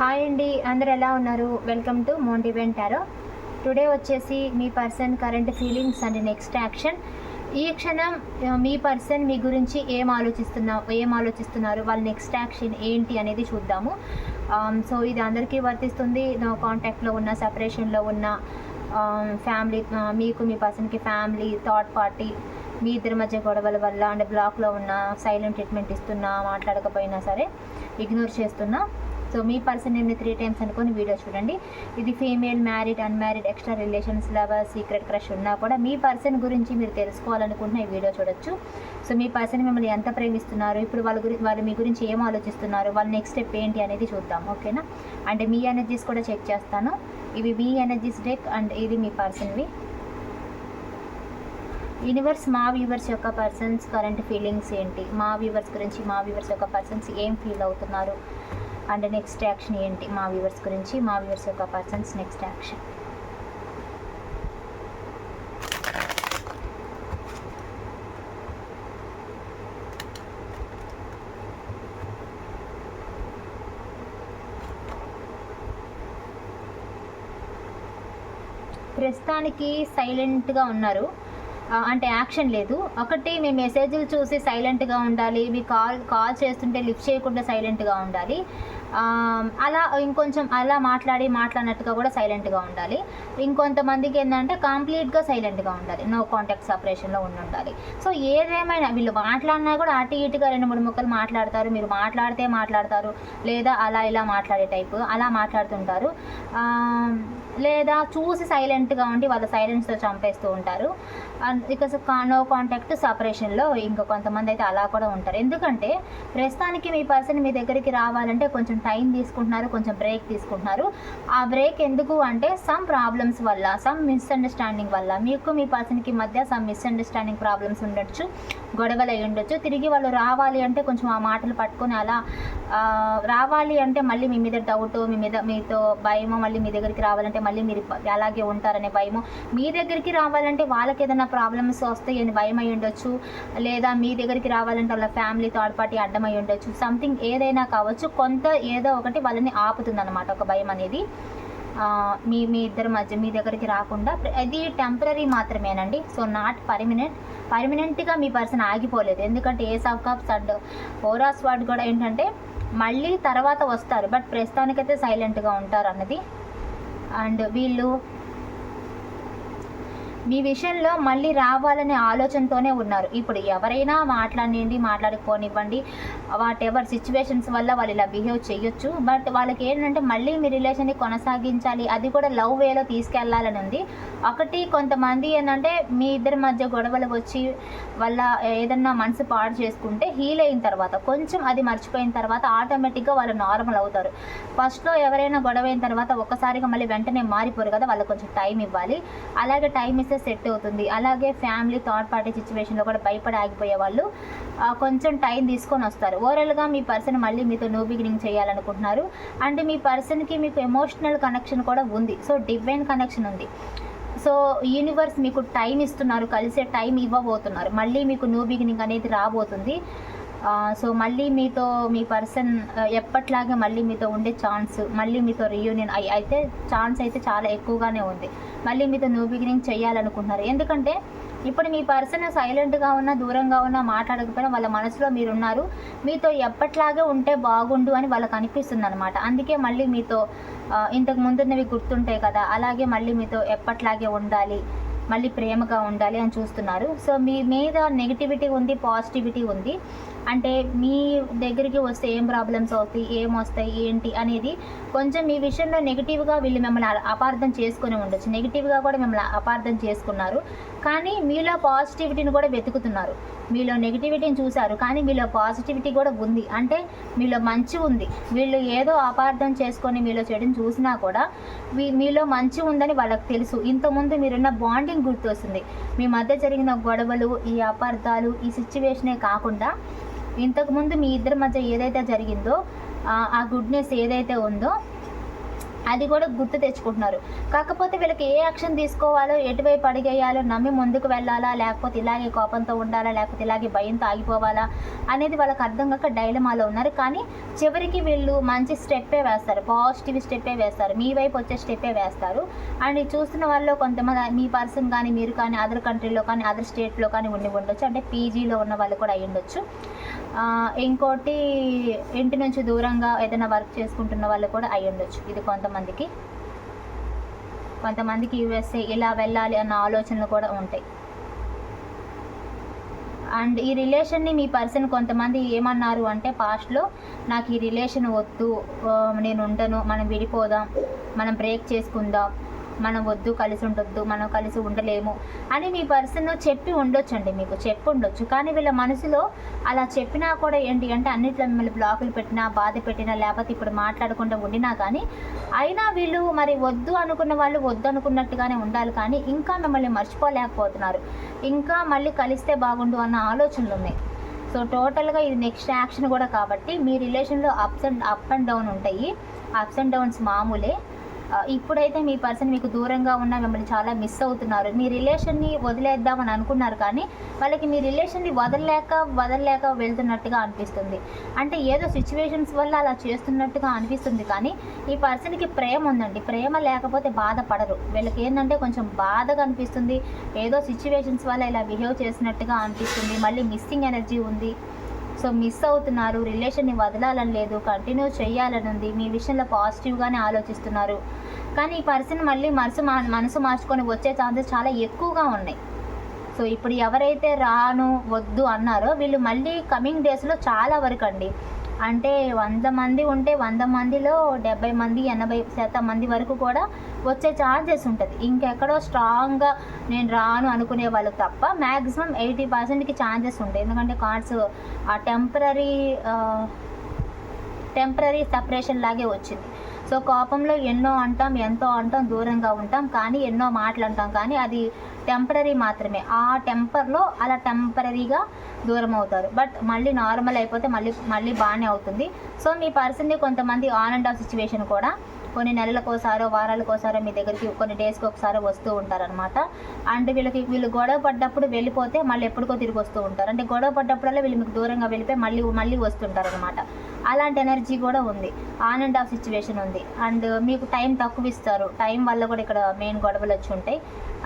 Hi అండి అందరు ఎలా ఉన్నారు? వెల్కమ్ టు మోంటివెంట్ టారో టుడే వచ్చేసి మీ person current feelings and next action ఈ క్షణం మీ పర్సన్ మీ గురించి ఏం ఆలోచిస్తున్నా ఏం ఆలోచిస్తున్నారు? వాళ్ళ నెక్స్ట్ యాక్షన్ ఏంటి అనేది చూద్దాము. Um, సో ఇది అందరికీ వర్తిస్తుంది. నా కాంటాక్ట్లో ఉన్న సపరేషన్లో ఉన్న um, ఫ్యామిలీ మీకు మీ పర్సన్కి ఫ్యామిలీ థర్డ్ పార్టీ మీ ఇద్దరి మధ్య గొడవల వల్ల అంటే బ్లాక్లో ఉన్న సైలెంట్ ట్రీట్మెంట్ ఇస్తున్నా మాట్లాడకపోయినా సరే ఇగ్నోర్ చేస్తున్నా. సో మీ పర్సన్ నేమ్ని త్రీ టైమ్స్ అనుకొని వీడియో చూడండి. ఇది female married unmarried extra relations lover secret crush ఉన్నా కూడా మీ పర్సన్ గురించి మీరు తెలుసుకోవాలనుకుంటున్న ఈ వీడియో చూడొచ్చు. సో మీ పర్సన్ మిమ్మల్ని ఎంత ప్రేమిస్తున్నారు? ఇప్పుడు వాళ్ళ గురించి వాళ్ళు మీ గురించి ఏం ఆలోచిస్తున్నారు? వాళ్ళ నెక్స్ట్ స్టెప్ ఏంటి అనేది చూద్దాం. ఓకేనా అంటే మీ ఎనర్జీస్ కూడా చెక్ చేస్తాను. ఇవి మీ ఎనర్జీస్ డెక్ అండ్ ఇది మీ పర్సన్వి యూనివర్స్ మా వ్యూవర్స్ యొక్క పర్సన్స్ కరెంట్ ఫీలింగ్స్ ఏంటి? మా వ్యూవర్స్ గురించి మా వ్యూవర్స్ యొక్క పర్సన్స్ ఏం ఫీల్ అవుతున్నారు? అండ్ నెక్స్ట్ యాక్షన్ ఏంటి? మా వ్యూవర్స్ గురించి మా వ్యూవర్స్ యొక్క పర్సన్స్ నెక్స్ట్ యాక్షన్. ప్రస్తుతానికి సైలెంట్గా ఉన్నారు. అంటే యాక్షన్ లేదు. ఒకటి మీ మెసేజ్లు చూసి సైలెంట్గా ఉండాలి. మీ కాల్ కాల్ చేస్తుంటే లిఫ్ట్ చేయకుండా సైలెంట్గా ఉండాలి. అలా ఇంకొంచెం అలా మాట్లాడి మాట్లాడినట్టుగా కూడా సైలెంట్గా ఉండాలి. ఇంకొంతమందికి ఏంటంటే కంప్లీట్గా సైలెంట్గా ఉండాలి. నో కాంటాక్ట్ సపరేషన్లో ఉండి ఉండాలి సో ఏదేమైనా వీళ్ళు మాట్లాడినా కూడా అటు ఇటుగా రెండు మూడు ముక్కలు మాట్లాడతారు. మీరు మాట్లాడితే మాట్లాడతారు. లేదా అలా ఇలా మాట్లాడే టైపు అలా మాట్లాడుతుంటారు. లేదా చూసి సైలెంట్గా ఉండి వాళ్ళ సైలెన్స్తో చంపేస్తూ ఉంటారు. ఇక నో కాంటాక్ట్ సపరేషన్లో ఇంకా కొంతమంది అయితే అలా కూడా ఉంటారు. ఎందుకంటే ప్రస్తుతానికి మీ పర్సన్ మీ దగ్గరికి రావాలంటే కొంచెం టైం తీసుకుంటున్నారు కొంచెం బ్రేక్ తీసుకుంటున్నారు. ఆ బ్రేక్ ఎందుకు అంటే సమ్ ప్రాబ్లమ్స్ వల్ల సమ్ మిస్అండర్స్టాండింగ్ వల్ల. మీకు మీ పర్సన్కి మధ్య సమ్ మిస్అండర్స్టాండింగ్ ప్రాబ్లమ్స్ ఉండొచ్చు. గొడవలు అయి ఉండొచ్చు. తిరిగి వాళ్ళు రావాలి అంటే కొంచెం ఆ మాటలు పట్టుకొని అలా రావాలి అంటే మళ్ళీ మీ మీద డౌట్ మీ మీద మీతో భయము మళ్ళీ మీ దగ్గరికి రావాలంటే మళ్ళీ మీరు అలాగే ఉంటారనే భయము మీ దగ్గరికి రావాలంటే వాళ్ళకి ఏదైనా ప్రాబ్లమ్స్ వస్తాయి అని భయం అయి ఉండొచ్చు. లేదా మీ దగ్గరికి రావాలంటే వాళ్ళ ఫ్యామిలీ థర్డ్ పార్టీ అడ్డమై ఉండొచ్చు. సంథింగ్ ఏదైనా కావచ్చు. కొంత ఏదో ఒకటి వాళ్ళని ఆపుతుంది అనమాట ఒక భయం అనేది. మీ మీ ఇద్దరి మధ్య మీ దగ్గరికి రాకుండా అది టెంపరీ మాత్రమేనండి. సో నాట్ పర్మినెంట్ పర్మనెంట్గా మీ పర్సన్ ఆగిపోలేదు. ఎందుకంటే ఏ ఆఫ్ కప్స్ అండ్ ఓరాస్ వార్డ్ కూడా ఏంటంటే మళ్ళీ తర్వాత వస్తారు. బట్ ప్రస్తుతానికైతే సైలెంట్గా ఉంటారు అన్నది అండ్ వీళ్ళు మీ విషయంలో మళ్ళీ రావాలనే ఆలోచనతోనే ఉన్నారు. ఇప్పుడు ఎవరైనా మాట్లాడండి మాట్లాడుకోనివ్వండి. వాట్ ఎవర్ సిచ్యువేషన్స్ వల్ల వాళ్ళు ఇలా బిహేవ్ చేయొచ్చు. బట్ వాళ్ళకి ఏంటంటే మళ్ళీ మీ రిలేషన్ని కొనసాగించాలి. అది కూడా లవ్ వేలో తీసుకెళ్ళాలని ఉంది ఒకటి కొంతమంది ఏంటంటే మీ ఇద్దరి మధ్య గొడవలు వచ్చి వాళ్ళ ఏదన్నా మనసు పాడు చేసుకుంటే హీల్ అయిన తర్వాత కొంచెం అది మర్చిపోయిన తర్వాత ఆటోమేటిక్గా వాళ్ళు నార్మల్ అవుతారు. ఫస్ట్లో ఎవరైనా గొడవ అయిన తర్వాత ఒక్కసారిగా మళ్ళీ వెంటనే మారిపోరు కదా వాళ్ళకి కొంచెం టైం ఇవ్వాలి. అలాగే టైం ఇస్తే సెట్ అవుతుంది. అలాగే ఫ్యామిలీ థర్డ్ పార్టీ సిచ్యువేషన్లో కూడా భయపడి ఆగిపోయే వాళ్ళు కొంచెం టైం తీసుకొని వస్తారు. ఓవరాల్గా మీ పర్సన్ మళ్ళీ మీతో న్యూ బిగినింగ్ చేయాలనుకుంటున్నారు. అంటే మీ పర్సన్కి మీకు ఎమోషనల్ కనెక్షన్ కూడా ఉంది. సో డివైన్ కనెక్షన్ ఉంది. సో యూనివర్స్ మీకు టైం ఇస్తున్నారు కలిసే టైం ఇవ్వబోతున్నారు. మళ్ళీ మీకు న్యూ బిగినింగ్ అనేది రాబోతుంది. సో మళ్ళీ మీతో మీ పర్సన్ ఎప్పట్లాగే మళ్ళీ మీతో ఉండే ఛాన్స్ మళ్ళీ మీతో రీయూనియన్ అయి అయితే ఛాన్స్ అయితే చాలా ఎక్కువగానే ఉంది. మళ్ళీ మీతో న్యూ బిగినింగ్ చేయాలనుకుంటున్నారు. ఎందుకంటే ఇప్పుడు మీ పర్సన్ సైలెంట్గా ఉన్నా దూరంగా ఉన్నా మాట్లాడకపోయినా వాళ్ళ మనసులో మీరు ఉన్నారు మీతో ఎప్పట్లాగే ఉంటే బాగుండు అని వాళ్ళకి అనిపిస్తుంది అనమాట అందుకే మళ్ళీ మీతో ఇంతకు ముందున్నవి గుర్తుంటాయి కదా అలాగే మళ్ళీ మీతో ఎప్పట్లాగే ఉండాలి మళ్ళీ ప్రేమగా ఉండాలి అని చూస్తున్నారు. సో మీ మీద నెగిటివిటీ ఉంది పాజిటివిటీ ఉంది. అంటే మీ దగ్గరికి వస్తే ఏం ప్రాబ్లమ్స్ అవుతాయి ఏం వస్తాయి ఏంటి అనేది కొంచెం మీ విషయంలో నెగిటివ్గా వీళ్ళు మిమ్మల్ని అపార్థం చేసుకుని ఉండొచ్చు. నెగిటివ్గా కూడా మిమ్మల్ని అపార్థం చేసుకున్నారు. కానీ మీలో పాజిటివిటీని కూడా వెతుకుతున్నారు. మీలో నెగిటివిటీని చూశారు కానీ మీలో పాజిటివిటీ కూడా ఉంది. అంటే మీలో మంచి ఉంది. వీళ్ళు ఏదో అపార్థం చేసుకొని మీలో చెడుని చూసినా కూడా మీ మీలో మంచి ఉందని వాళ్ళకి తెలుసు. ఇంతకుముందు మీరున్న బాండింగ్ గుర్తొస్తుంది. మీ మధ్య జరిగిన గొడవలు ఈ అపార్థాలు ఈ సిచ్యువేషనే కాకుండా ఇంతకుముందు మీ ఇద్దరి మధ్య ఏదైతే జరిగిందో ఆ- గుడ్నెస్ ఏదైతే ఉందో అది కూడా గుర్తు తెచ్చుకుంటున్నారు. కాకపోతే వీళ్ళకి ఏ యాక్షన్ తీసుకోవాలో ఎటువైపు అడిగేయాలో నమ్మి ముందుకు వెళ్ళాలా లేకపోతే ఇలాగే కోపంతో ఉండాలా లేకపోతే ఇలాగే భయంతో ఆగిపోవాలా అనేది వాళ్ళకి అర్థం కాక డైలమాలో ఉన్నారు. కానీ చివరికి వీళ్ళు మంచి స్టెప్పే వేస్తారు. పాజిటివ్ స్టెప్పే వేస్తారు. మీ వైపు వచ్చే స్టెప్పే వేస్తారు. అండ్ చూస్తున్న వాళ్ళు కొంతమంది మీ పర్సన్ కానీ మీరు కానీ అదర్ కంట్రీలో కానీ అదర్ స్టేట్లో కానీ ఉండి ఉండొచ్చు. అంటే పీజీలో ఉన్న వాళ్ళు కూడా అయ్యి ఉండొచ్చు ఇంకోటి ఇంటి నుంచి దూరంగా ఏదైనా వర్క్ చేసుకుంటున్న వాళ్ళు కూడా అయి ఉండొచ్చు. ఇది కొంతమందికి. కొంతమందికి యూఎస్ఏ ఇలా వెళ్ళాలి అన్న ఆలోచనలు కూడా ఉంటాయి. అండ్ ఈ రిలేషన్ని మీ పర్సన్ కొంతమంది ఏమన్నారు అంటే పాస్ట్లో నాకు ఈ రిలేషన్ వద్దు. నేను ఉండను. మనం విడిపోదాం. మనం బ్రేక్ చేసుకుందాం. మనం వద్దు కలిసి ఉండొద్దు మనం కలిసి ఉండలేము అని మీ పర్సన్ చెప్పి ఉండొచ్చు అండి మీకు చెప్పి ఉండొచ్చు. కానీ వీళ్ళ మనసులో అలా చెప్పినా కూడా ఏంటి అంటే అన్నిట్లో మిమ్మల్ని బ్లాకులు పెట్టినా బాధ పెట్టినా లేకపోతే ఇప్పుడు మాట్లాడకుండా ఉండినా కానీ అయినా వీళ్ళు మరి వద్దు అనుకున్న వాళ్ళు వద్దు అనుకున్నట్టుగానే ఉండాలి కానీ ఇంకా మిమ్మల్ని మర్చిపోలేకపోతున్నారు. ఇంకా మళ్ళీ కలిస్తే బాగుండు అన్న ఆలోచనలు ఉన్నాయి. సో టోటల్గా ఇది నెక్స్ట్ యాక్షన్ కూడా కాబట్టి మీ రిలేషన్లో ups and up and down ఉంటాయి. అప్స్ అండ్ డౌన్స్ మామూలే. ఇప్పుడైతే మీ పర్సన్ మీకు దూరంగా ఉన్న మిమ్మల్ని చాలా మిస్ అవుతున్నారు. మీ రిలేషన్ని వదిలేద్దామని అనుకున్నారు కానీ వాళ్ళకి మీ రిలేషన్ని వదలలేక వదలలేక వెళ్తున్నట్టుగా అనిపిస్తుంది. అంటే ఏదో సిచ్యువేషన్స్ వల్ల అలా చేస్తున్నట్టుగా అనిపిస్తుంది కానీ ఈ పర్సన్కి ప్రేమ ఉందండి. ప్రేమ లేకపోతే బాధపడరు. వీళ్ళకి ఏంటంటే కొంచెం బాధగా అనిపిస్తుంది. ఏదో సిచ్యువేషన్స్ వల్ల ఇలా బిహేవ్ చేసినట్టుగా అనిపిస్తుంది. మళ్ళీ మిస్సింగ్ ఎనర్జీ ఉంది. సో మిస్ అవుతున్నారు రిలేషన్ని వదలాలని లేదు కంటిన్యూ చేయాలని ఉంది మీ విషయంలో పాజిటివ్గానే ఆలోచిస్తున్నారు. కానీ ఈ పర్సన్ మళ్ళీ మనసు మా మనసు మార్చుకొని వచ్చే ఛాన్సెస్ చాలా ఎక్కువగా ఉన్నాయి. సో ఇప్పుడు ఎవరైతే రాను వద్దు అన్నారో వీళ్ళు మళ్ళీ కమింగ్ డేస్లో చాలా వరకు అండి అంటే వంద మంది ఉంటే వంద మందిలో డెబ్బై మంది ఎనభై శాతం మంది వరకు కూడా వచ్చే ఛాన్సెస్ ఉంటుంది. ఇంకెక్కడో స్ట్రాంగ్గా నేను రాను అనుకునే వాళ్ళు తప్ప మ్యాక్సిమం ఎయిటీ పర్సెంట్కి ఛాన్సెస్ ఉంటాయి. ఎందుకంటే కార్డ్స్ ఆ టెంపరీ టెంపరీ సపరేషన్ లాగే వచ్చింది. సో కోపంలో ఎన్నో అంటాం ఎంతో అంటాం దూరంగా ఉంటాం కానీ ఎన్నో మాటలు అంటాం. కానీ అది టెంపరీ మాత్రమే. ఆ టెంపర్లో అలా టెంపరీగా దూరం అవుతారు. బట్ మళ్ళీ నార్మల్ అయిపోతే మళ్ళీ మళ్ళీ బాగానే అవుతుంది. సో మీ పర్సన్ది కొంతమంది ఆన్ అండ్ ఆఫ్ సిచ్యువేషన్ కూడా కొన్ని నెలలకోసారో వారాలకోసారో మీ దగ్గరికి కొన్ని డేస్కి ఒకసారి వస్తూ ఉంటారనమాట అండ్ వీళ్ళకి వీళ్ళు గొడవ పడ్డప్పుడు వెళ్ళిపోతే మళ్ళీ ఎప్పటికో తిరిగి వస్తూ ఉంటారు. అంటే గొడవ పడ్డప్పుడల్లా వీళ్ళు మీకు దూరంగా వెళ్ళిపోయి మళ్ళీ మళ్ళీ వస్తుంటారనమాట అలాంటి ఎనర్జీ కూడా ఉంది. ఆన్ అండ్ ఆఫ్ సిచ్యువేషన్ ఉంది. అండ్ మీకు టైం తక్కువ ఇస్తారు. టైం వల్ల కూడా ఇక్కడ మెయిన్ గొడవలు వచ్చి ఉంటాయి.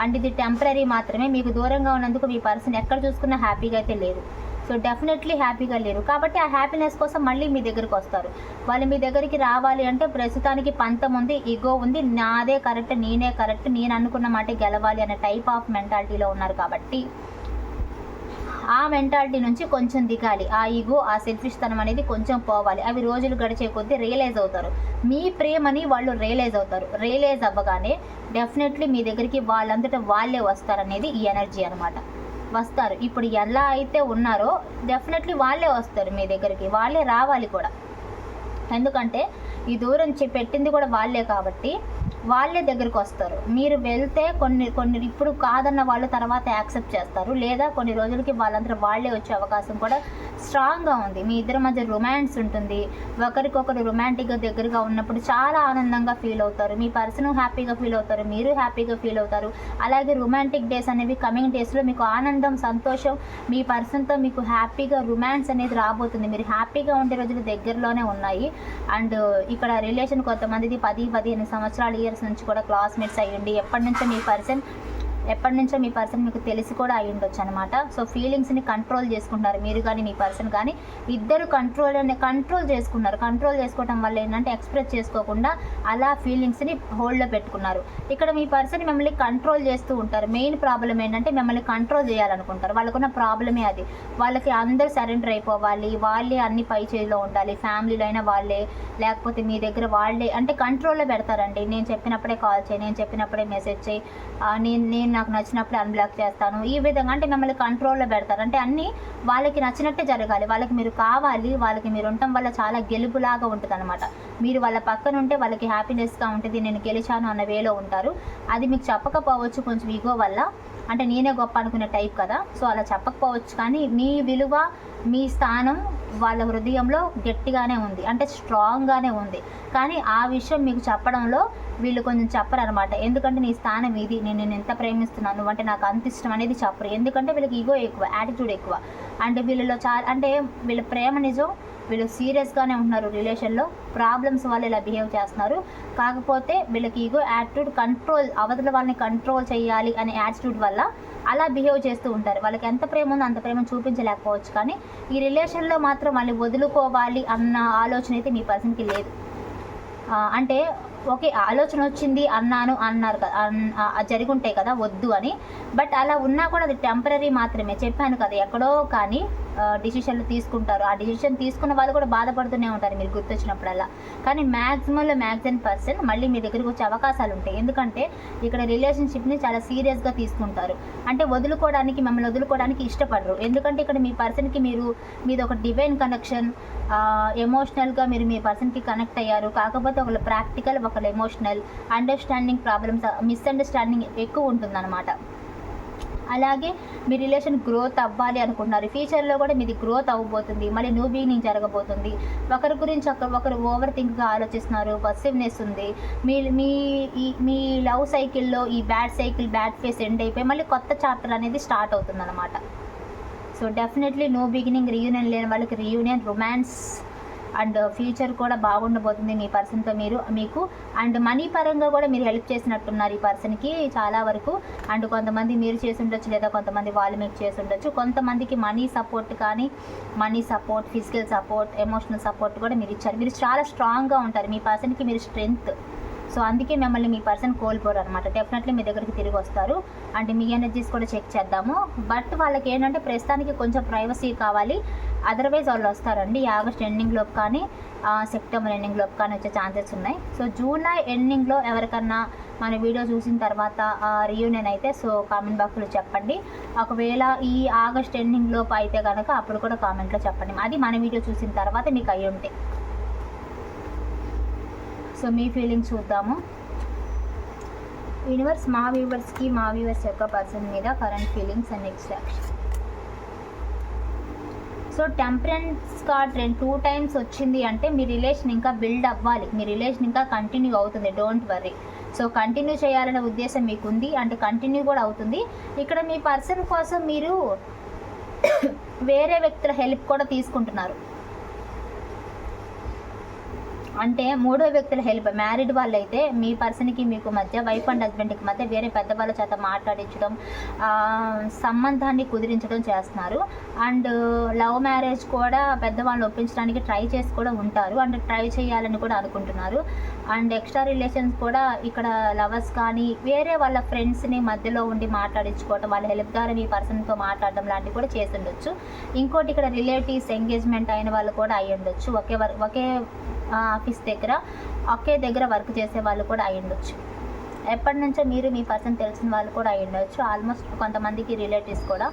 అండ్ ఇది టెంపరీ మాత్రమే. మీకు దూరంగా ఉన్నందుకు మీ పర్సన్ ఎక్కడ చూసుకున్నా హ్యాపీగా అయితే లేదు. సో డెఫినెట్లీ హ్యాపీగా లేరు. కాబట్టి ఆ హ్యాపీనెస్ కోసం మళ్ళీ మీ దగ్గరికి వస్తారు. వాళ్ళు మీ దగ్గరికి రావాలి అంటే ప్రస్తుతానికి పంతం ఉంది ఈగో ఉంది నాదే కరెక్ట్ నేనే కరెక్ట్ నేను అనుకున్న మాట గెలవాలి అనే టైప్ ఆఫ్ మెంటాలిటీలో ఉన్నారు కాబట్టి ఆ మెంటాలిటీ నుంచి కొంచెం దిగాలి. ఆ ఈగో ఆ సెల్ఫిష్ తనం అనేది కొంచెం పోవాలి. అవి రోజులు గడిచే కొద్దీ రియలైజ్ అవుతారు. మీ ప్రేమని వాళ్ళు రియలైజ్ అవుతారు. రియలైజ్ అవ్వగానే డెఫినెట్లీ మీ దగ్గరికి వాళ్ళంతటా వాళ్ళే వస్తారనేది ఈ ఎనర్జీ అనమాట వస్తారు. ఇప్పుడు ఎలా అయితే ఉన్నారో డెఫినెట్లీ వాళ్ళే వస్తారు మీ దగ్గరికి. వాళ్ళే రావాలి కూడా. ఎందుకంటే ఈ దూరం చె- పెట్టింది కూడా వాళ్ళే కాబట్టి వాళ్ళే దగ్గరికి వస్తారు. మీరు వెళ్తే కొన్ని కొన్ని ఇప్పుడు కాదన్న వాళ్ళు తర్వాత యాక్సెప్ట్ చేస్తారు. లేదా కొన్ని రోజులకి వాళ్ళందరూ వాళ్ళే వచ్చే అవకాశం కూడా స్ట్రాంగ్గా ఉంది. మీ ఇద్దరి మధ్య రొమాన్స్ ఉంటుంది. ఒకరికొకరు రొమాంటిక్గా దగ్గరగా ఉన్నప్పుడు చాలా ఆనందంగా ఫీల్ అవుతారు. మీ పర్సన్ హ్యాపీగా ఫీల్ అవుతారు. మీరు హ్యాపీగా ఫీల్ అవుతారు. అలాగే రొమాంటిక్ డేస్ అనేవి కమింగ్ డేస్లో మీకు ఆనందం సంతోషం మీ పర్సన్తో మీకు హ్యాపీగా రొమాన్స్ అనేది రాబోతుంది. మీరు హ్యాపీగా ఉండే రోజులు దగ్గరలోనే ఉన్నాయి. అండ్ ఇక్కడ రిలేషన్ కొంతమందిది పది పదిహేను సంవత్సరాలు ఇయర్స్ నుంచి కూడా క్లాస్మేట్స్ అయ్యండి. ఎప్పటి నుంచో మీ పర్సన్ ఎప్పటి నుంచో మీ పర్సన్ మీకు తెలిసి కూడా అయి ఉండొచ్చు అనమాట సో ఫీలింగ్స్ని కంట్రోల్ చేసుకుంటారు. మీరు కానీ మీ పర్సన్ కానీ ఇద్దరు కంట్రోల్ అనే కంట్రోల్ చేసుకున్నారు. కంట్రోల్ చేసుకోవడం వల్ల ఏంటంటే ఎక్స్ప్రెస్ చేసుకోకుండా అలా ఫీలింగ్స్ని హోల్డ్లో పెట్టుకున్నారు. ఇక్కడ మీ పర్సన్ మిమ్మల్ని కంట్రోల్ చేస్తూ ఉంటారు. మెయిన్ ప్రాబ్లం ఏంటంటే మిమ్మల్ని కంట్రోల్ చేయాలనుకుంటారు. వాళ్ళకున్న ప్రాబ్లమే అది. వాళ్ళకి అందరూ సరెండర్ అయిపోవాలి. వాళ్ళే అన్ని పై చేతిలో ఉండాలి. ఫ్యామిలీలో అయినా వాళ్ళే. లేకపోతే మీ దగ్గర వాళ్ళే. అంటే కంట్రోల్లో పెడతారండి. నేను చెప్పినప్పుడే కాల్ చేయి. నేను చెప్పినప్పుడే మెసేజ్ చేయి. నేను నేను నేను నాకు నచ్చినప్పుడు అన్బ్లాక్ చేస్తాను. ఈ విధంగా అంటే మిమ్మల్ని కంట్రోల్లో పెడతారు. అంటే అన్నీ వాళ్ళకి నచ్చినట్టే జరగాలి. వాళ్ళకి మీరు కావాలి వాళ్ళకి మీరు ఉండటం వల్ల చాలా గెలుపులాగా ఉంటుంది అనమాట మీరు వాళ్ళ పక్కన ఉంటే వాళ్ళకి హ్యాపీనెస్గా ఉంటుంది. నేను గెలిచాను అన్న వేలో ఉంటారు. అది మీకు చెప్పకపోవచ్చు కొంచెం ఈగో వల్ల. అంటే నేనే గొప్ప అనుకునే టైప్ కదా. సో అలా చెప్పకపోవచ్చు కానీ మీ విలువ మీ స్థానం వాళ్ళ హృదయంలో గట్టిగానే ఉంది. అంటే స్ట్రాంగ్గానే ఉంది. కానీ ఆ విషయం మీకు చెప్పడంలో వీళ్ళు కొంచెం చెప్పరు అనమాట ఎందుకంటే నీ స్థానం ఇది నేను నేను ఎంత ప్రేమిస్తున్నాను అంటే నాకు అంత ఇష్టం అనేది చెప్పరు. ఎందుకంటే వీళ్ళకి ఈగో ఎక్కువ యాటిట్యూడ్ ఎక్కువ. అంటే వీళ్ళలో చాలా అంటే వీళ్ళ ప్రేమ నిజం వీళ్ళు సీరియస్గానే ఉంటున్నారు రిలేషన్లో ప్రాబ్లమ్స్ వల్ల ఇలా బిహేవ్ చేస్తున్నారు. కాకపోతే వీళ్ళకి ఈగో యాటిట్యూడ్ కంట్రోల్ అవతల వాళ్ళని కంట్రోల్ చేయాలి అనే యాటిట్యూడ్ వల్ల అలా బిహేవ్ చేస్తూ ఉంటారు. వాళ్ళకి ఎంత ప్రేమ ఉందో అంత ప్రేమ చూపించలేకపోవచ్చు. కానీ ఈ రిలేషన్లో మాత్రం వాళ్ళని వదులుకోవాలి అన్న ఆలోచన అయితే మీ పర్సన్కి లేదు. అంటే ఓకే ఆలోచన వచ్చింది అన్నాను అన్నారు కదా అన్- జరిగి ఉంటాయి కదా వద్దు అని. బట్ అలా ఉన్నా కూడా అది టెంపరీ మాత్రమే. చెప్పాను కదా ఎక్కడో కానీ డిసిషన్లు తీసుకుంటారు. ఆ డిసిషన్ తీసుకున్న వాళ్ళు కూడా బాధపడుతూనే ఉంటారు మీరు గుర్తొచ్చినప్పుడల్లా. కానీ మ్యాక్సిమంలో మ్యాక్సిమం పర్సన్ మళ్ళీ మీ దగ్గరికి వచ్చే అవకాశాలు ఉంటాయి. ఎందుకంటే ఇక్కడ రిలేషన్షిప్ని చాలా సీరియస్గా తీసుకుంటారు. అంటే వదులుకోవడానికి మిమ్మల్ని వదులుకోవడానికి ఇష్టపడరు. ఎందుకంటే ఇక్కడ మీ పర్సన్కి మీరు మీది ఒక డివైన్ కనెక్షన్ ఎమోషనల్గా మీరు మీ పర్సన్కి కనెక్ట్ అయ్యారు. కాకపోతే ఒకళ్ళు ప్రాక్టికల్ ఒకళ్ళు ఎమోషనల్ అండర్స్టాండింగ్ ప్రాబ్లమ్స్ మిస్అండర్స్టాండింగ్ ఎక్కువ ఉంటుందన్నమాట. అలాగే మీ రిలేషన్ గ్రోత్ అవ్వాలి అనుకుంటున్నారు. ఫ్యూచర్లో కూడా మీది గ్రోత్ అవ్వబోతుంది. మళ్ళీ న్యూ బిగినింగ్ జరగబోతుంది. ఒకరి గురించి ఒకరు ఒకరు ఓవర్ థింక్గా ఆలోచిస్తున్నారు. పసివ్నెస్ ఉంది. మీ మీ ఈ మీ లవ్ సైకిల్లో ఈ bad cycle bad phase end అయిపోయి మళ్ళీ కొత్త చాప్టర్ అనేది స్టార్ట్ అవుతుంది అనమాట so definitely no beginning reunion లేని వాళ్ళకి రీయూనియన్ రొమాన్స్ అండ్ ఫ్యూచర్ కూడా బాగుండబోతుంది మీ పర్సన్తో మీరు మీకు. అండ్ మనీ పరంగా కూడా మీరు హెల్ప్ చేసినట్టున్నారు ఈ పర్సన్కి చాలా వరకు. అండ్ కొంతమంది మీరు చేసి ఉండొచ్చు లేదా కొంతమంది వాళ్ళు మీకు చేసి ఉండొచ్చు కొంతమందికి మనీ సపోర్ట్ కానీ money support physical support emotional support కూడా మీరు ఇచ్చారు. మీరు చాలా స్ట్రాంగ్గా ఉంటారు. మీ పర్సన్కి మీరు స్ట్రెంగ్త్. సో అందుకే మిమ్మల్ని మీ పర్సన్ కోల్పోరు అనమాట డెఫినెట్లీ మీ దగ్గరికి తిరిగి వస్తారు. అండ్ మీ ఎనర్జీస్ కూడా చెక్ చేద్దాము. బట్ వాళ్ళకి ఏంటంటే ప్రస్తుతానికి కొంచెం ప్రైవసీ కావాలి. అదర్వైజ్ వాళ్ళు వస్తారండి. ఈ ఆగస్ట్ ఎండింగ్లోపు కానీ సెప్టెంబర్ ఎండింగ్లోపు కానీ వచ్చే ఛాన్సెస్ ఉన్నాయి. సో జూలై ఎండింగ్లో ఎవరికన్నా మన వీడియో చూసిన తర్వాత రియూనియన్ అయితే సో కామెంట్ బాక్స్లో చెప్పండి. ఒకవేళ ఈ ఆగస్ట్ ఎండింగ్లోపు అయితే కనుక అప్పుడు కూడా కామెంట్లో చెప్పండి. అది మన వీడియో చూసిన తర్వాత మీకు అయ్యి ఉంటాయి సో మీ ఫీలింగ్స్ చూద్దాము. యూనివర్స్ మా వ్యూవర్స్కి మా వ్యూవర్స్ యొక్క పర్సన్ మీద current feelings and next action so temperance card రెండు టూ టైమ్స్ వచ్చింది అంటే మీ రిలేషన్ ఇంకా బిల్డ్ అవ్వాలి. మీ రిలేషన్ ఇంకా కంటిన్యూ అవుతుంది డోంట్ వర్రీ సో కంటిన్యూ చేయాలనే ఉద్దేశం మీకు ఉంది అంటే కంటిన్యూ కూడా అవుతుంది. ఇక్కడ మీ పర్సన్ కోసం మీరు వేరే వ్యక్తుల హెల్ప్ కూడా తీసుకుంటున్నారు. అంటే మూడో వ్యక్తుల హెల్ప్ మ్యారీడ్ వాళ్ళైతే మీ పర్సన్కి మీకు మధ్య వైఫ్ అండ్ హస్బెండ్కి మధ్య వేరే పెద్దవాళ్ళ చేత మాట్లాడించడం సంబంధాన్ని కుదిరించడం చేస్తున్నారు. అండ్ లవ్ మ్యారేజ్ కూడా పెద్దవాళ్ళని ఒప్పించడానికి ట్రై చేసి కూడా ఉంటారు. అండ్ ట్రై చేయాలని కూడా అనుకుంటున్నారు. అండ్ ఎక్స్ట్రా రిలేషన్స్ కూడా ఇక్కడ లవర్స్ కానీ వేరే వాళ్ళ ఫ్రెండ్స్ని మధ్యలో ఉండి మాట్లాడించుకోవడం వాళ్ళ హెల్ప్ ద్వారా మీ పర్సన్తో మాట్లాడడం లాంటివి కూడా చేసి ఉండొచ్చు. ఇంకోటి ఇక్కడ రిలేటివ్స్ ఎంగేజ్మెంట్ అయిన వాళ్ళు కూడా అయ్యి ఉండొచ్చు. ఒకే ఒకే ఆఫీస్ దగ్గర ఒకే దగ్గర వర్క్ చేసే వాళ్ళు కూడా అయి ఉండొచ్చు. ఎప్పటి నుంచో మీరు మీ పర్సన్ తెలిసిన వాళ్ళు కూడా అయి ఉండొచ్చు. ఆల్మోస్ట్ కొంతమందికి రిలేటివ్స్ కూడా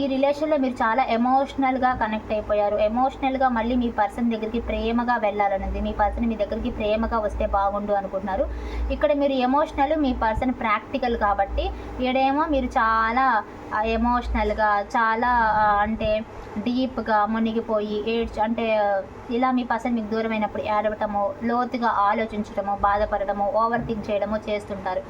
ఈ రిలేషన్లో మీరు చాలా ఎమోషనల్గా కనెక్ట్ అయిపోయారు. ఎమోషనల్గా మళ్ళీ మీ పర్సన్ దగ్గరికి ప్రేమగా వెళ్ళాలన్నది మీ పర్సన్ మీ దగ్గరికి ప్రేమగా వస్తే బాగుండు అనుకుంటున్నారు. ఇక్కడ మీరు ఎమోషనల్ మీ పర్సన్ ప్రాక్టికల్ కాబట్టి ఈడేమో మీరు చాలా ఎమోషనల్గా చాలా అంటే డీప్గా మునిగిపోయి ఏడ్చ్ అంటే ఇలా మీ పర్సన్ మీకు దూరమైనప్పుడు ఏడవటము లోతుగా ఆలోచించడము బాధపడటము ఓవర్ థింక్ చేయడము చేస్తుంటారు.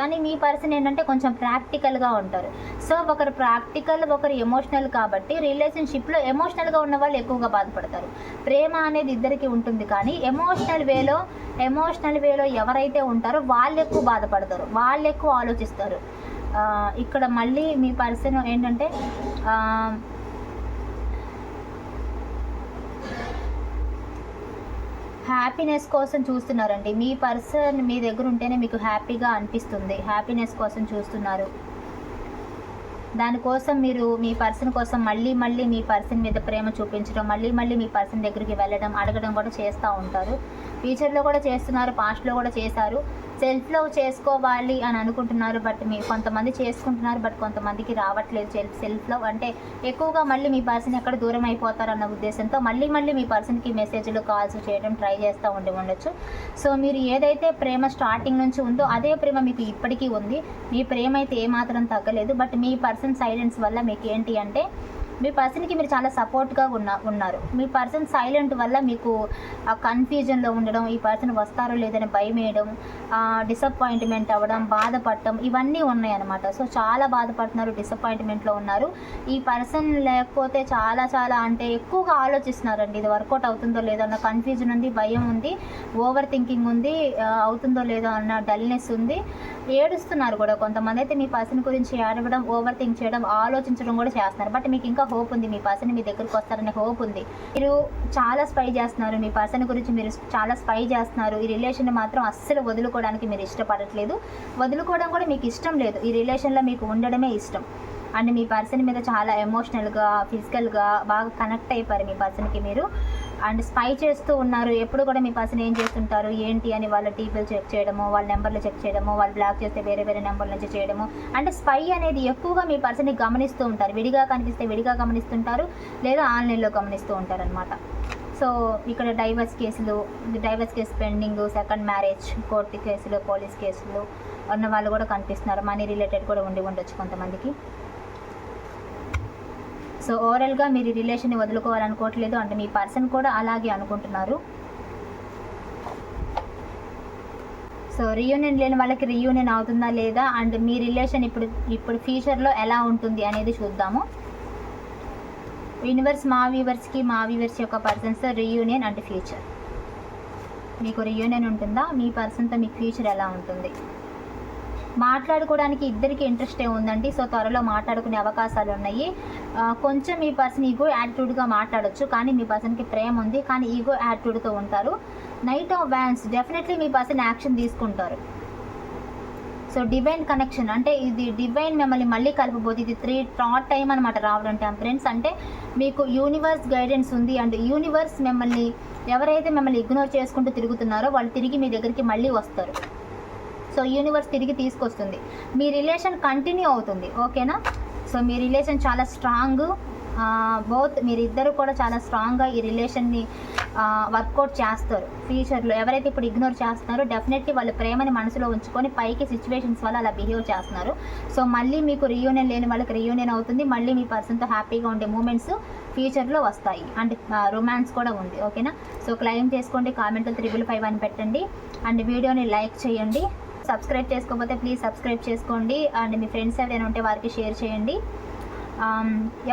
కానీ మీ పర్సన్ ఏంటంటే కొంచెం ప్రాక్టికల్గా ఉంటారు. సో ఒకరు ప్రాక్టికల్ ఒకరు ఎమోషనల్ కాబట్టి రిలేషన్షిప్లో ఎమోషనల్గా ఉన్న వాళ్ళు ఎక్కువగా బాధపడతారు. ప్రేమ అనేది ఇద్దరికి ఉంటుంది కానీ ఎమోషనల్ వేలో ఎమోషనల్ వేలో ఎవరైతే ఉంటారో వాళ్ళు ఎక్కువ బాధపడతారు. వాళ్ళు ఎక్కువ ఆలోచిస్తారు. ఇక్కడ మళ్ళీ మీ పర్సన్ ఏంటంటే హ్యాపీనెస్ కోసం చూస్తున్నారండి. మీ పర్సన్ మీ దగ్గర ఉంటేనే మీకు హ్యాపీగా అనిపిస్తుంది. హ్యాపీనెస్ కోసం చూస్తున్నారు. దానికోసం మీరు మీ పర్సన్ కోసం మళ్ళీ మళ్ళీ మీ పర్సన్ మీద ప్రేమ చూపించడం మళ్ళీ మళ్ళీ మీ పర్సన్ దగ్గరికి వెళ్ళడం అడగడం కూడా చేస్తూ ఉంటారు. ఫ్యూచర్లో కూడా చేస్తున్నారు పాస్ట్లో కూడా చేశారు. సెల్ఫ్ లవ్ చేసుకోవాలి అని అనుకుంటున్నారు బట్ మీ కొంతమంది చేసుకుంటున్నారు బట్ కొంతమందికి రావట్లేదు సెల్ఫ్ సెల్ఫ్ లవ్ అంటే ఎక్కువగా మళ్ళీ మీ పర్సన్ ఎక్కడ దూరం అయిపోతారన్న ఉద్దేశంతో మళ్ళీ మళ్ళీ మీ పర్సన్కి మెసేజ్లు కాల్స్ చేయడం ట్రై చేస్తూ ఉండి ఉండొచ్చు. సో మీరు ఏదైతే ప్రేమ స్టార్టింగ్ నుంచి ఉందో అదే ప్రేమ మీకు ఇప్పటికీ ఉంది. మీ ప్రేమ అయితే ఏమాత్రం తగ్గలేదు బట్ మీ పర్సన్ సైలెన్స్ వల్ల మీకు ఏంటి అంటే మీ పర్సన్కి మీరు చాలా సపోర్ట్గా ఉన్న ఉన్నారు. మీ పర్సన్ సైలెంట్ వల్ల మీకు ఆ కన్ఫ్యూజన్లో ఉండడం ఈ పర్సన్ వస్తారో లేదని భయం వేయడం డిసప్పాయింట్మెంట్ అవ్వడం బాధపడటం ఇవన్నీ ఉన్నాయన్నమాట. సో చాలా బాధపడుతున్నారు డిసప్పాయింట్మెంట్లో ఉన్నారు. ఈ పర్సన్ లేకపోతే చాలా చాలా అంటే ఎక్కువగా ఆలోచిస్తున్నారండి. ఇది వర్కౌట్ అవుతుందో లేదో అన్న కన్ఫ్యూజన్ ఉంది భయం ఉంది ఓవర్ థింకింగ్ ఉంది అవుతుందో లేదో అన్న డల్నెస్ ఉంది. ఏడుస్తున్నారు కూడా. కొంతమంది అయితే మీ పర్సన్ గురించి ఏడవడం ఓవర్ థింక్ చేయడం ఆలోచించడం కూడా చేస్తున్నారు. బట్ మీకు ఇంకా హోప్ ఉంది. మీ పర్సన్ మీ దగ్గరికి వస్తారనే హోప్ ఉంది. మీరు చాలా స్పై చేస్తున్నారు. మీ పర్సన్ గురించి మీరు చాలా స్పై చేస్తున్నారు. ఈ రిలేషన్ మాత్రం అస్సలు వదులుకోవడానికి మీరు ఇష్టపడట్లేదు. వదులుకోవడం కూడా మీకు ఇష్టం లేదు. ఈ రిలేషన్లో మీకు ఉండడమే ఇష్టం. అండ్ మీ పర్సన్ మీద చాలా ఎమోషనల్గా ఫిజికల్గా బాగా కనెక్ట్ అయిపోయారు మీ పర్సన్కి మీరు. అండ్ స్పై చేస్తూ ఉన్నారు. ఎప్పుడు కూడా మీ పర్సన్ ఏం చేస్తుంటారు? ఏంటి అని వాళ్ళ టీపీలు చెక్ చేయడము వాళ్ళ నెంబర్లు చెక్ చేయడము వాళ్ళు బ్లాక్ చేస్తే వేరే వేరే నెంబర్ నుంచి చేయడము. అంటే స్పై అనేది ఎక్కువగా మీ పర్సన్ని గమనిస్తూ ఉంటారు. విడిగా కనిపిస్తే విడిగా గమనిస్తుంటారు. లేదా ఆన్లైన్లో గమనిస్తూ ఉంటారు అనమాట సో ఇక్కడ డైవర్స్ కేసులు divorce case pending second marriage court కేసులు పోలీస్ కేసులు ఉన్న వాళ్ళు కూడా కనిపిస్తున్నారు. మనీ రిలేటెడ్ కూడా ఉండి ఉండొచ్చు కొంతమందికి. సో ఓవరాల్గా మీరు ఈ రిలేషన్ని వదులుకోవాలనుకోవట్లేదు అంటే మీ పర్సన్ కూడా అలాగే అనుకుంటున్నారు. సో రీయూనియన్ లేని వాళ్ళకి రీయూనియన్ అవుతుందా లేదా? అండ్ మీ రిలేషన్ ఇప్పుడు ఇప్పుడు ఫ్యూచర్లో ఎలా ఉంటుంది అనేది చూద్దాము. యూనివర్స్ మా వ్యూవర్స్కి మా వ్యూవర్స్ యొక్క పర్సన్స్ రీయూనియన్ అండ్ ఫ్యూచర్. మీకు రీయూనియన్ ఉంటుందా? మీ పర్సన్తో మీ ఫ్యూచర్ ఎలా ఉంటుంది? మాట్లాడుకోవడానికి ఇద్దరికి ఇంట్రెస్టే ఉందండి. సో త్వరలో మాట్లాడుకునే అవకాశాలు ఉన్నాయి. కొంచెం మీ పర్సన్ ఈగో యాటిట్యూడ్గా మాట్లాడొచ్చు కానీ మీ పర్సన్కి ప్రేమ ఉంది కానీ ఈగో యాటిట్యూడ్తో ఉంటారు. నైట్ ఆఫ్ వ్యాన్స్ డెఫినెట్లీ మీ పర్సన్ యాక్షన్ తీసుకుంటారు. సో డివైన్ కనెక్షన్ అంటే ఇది డివైన్ మిమ్మల్ని మళ్ళీ కలపబోతుంది ఇది త్రీ థాట్ టైం అనమాట రావడం టెంపరెన్స్ అంటే మీకు యూనివర్స్ గైడెన్స్ ఉంది అండ్ యూనివర్స్ మిమ్మల్ని ఎవరైతే మిమ్మల్ని ఇగ్నోర్ చేసుకుంటూ తిరుగుతున్నారో వాళ్ళు తిరిగి మీ దగ్గరికి మళ్ళీ వస్తారు. సో యూనివర్స్ తిరిగి తీసుకొస్తుంది. మీ రిలేషన్ కంటిన్యూ అవుతుంది. ఓకేనా? సో మీ రిలేషన్ చాలా స్ట్రాంగ్ బోత్ మీరిద్దరు కూడా చాలా స్ట్రాంగ్గా ఈ రిలేషన్ని వర్కౌట్ చేస్తారు. ఫ్యూచర్లో ఎవరైతే ఇప్పుడు ఇగ్నోర్ చేస్తున్నారో డెఫినెట్లీ వాళ్ళ ప్రేమని మనసులో ఉంచుకొని పైకి సిచ్యువేషన్స్ వల్ల అలా బిహేవ్ చేస్తున్నారు. సో మళ్ళీ మీకు రియూనియన్ లేని వాళ్ళకి రియూనియన్ అవుతుంది. మళ్ళీ మీ పర్సన్తో హ్యాపీగా ఉండే మూమెంట్స్ ఫ్యూచర్లో వస్తాయి. అండ్ రొమాన్స్ కూడా ఉంది. ఓకేనా? సో క్లెయిమ్ చేసుకోండి. కామెంట్లో త్రిబుల్ ఫైవ్ అని పెట్టండి. అండ్ వీడియోని లైక్ చేయండి. సబ్స్క్రైబ్ చేసుకోకపోతే ప్లీజ్ సబ్స్క్రైబ్ చేసుకోండి. అండ్ మీ ఫ్రెండ్స్ ఎవరైనా ఉంటే వారికి షేర్ చేయండి.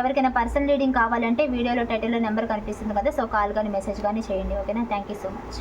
ఎవరికైనా పర్సనల్ రీడింగ్ కావాలంటే వీడియోలో టైటిల్లో నెంబర్ కనిపిస్తుంది కదా సో కాల్ కానీ మెసేజ్ కానీ చేయండి. ఓకేనా? Thank you so much.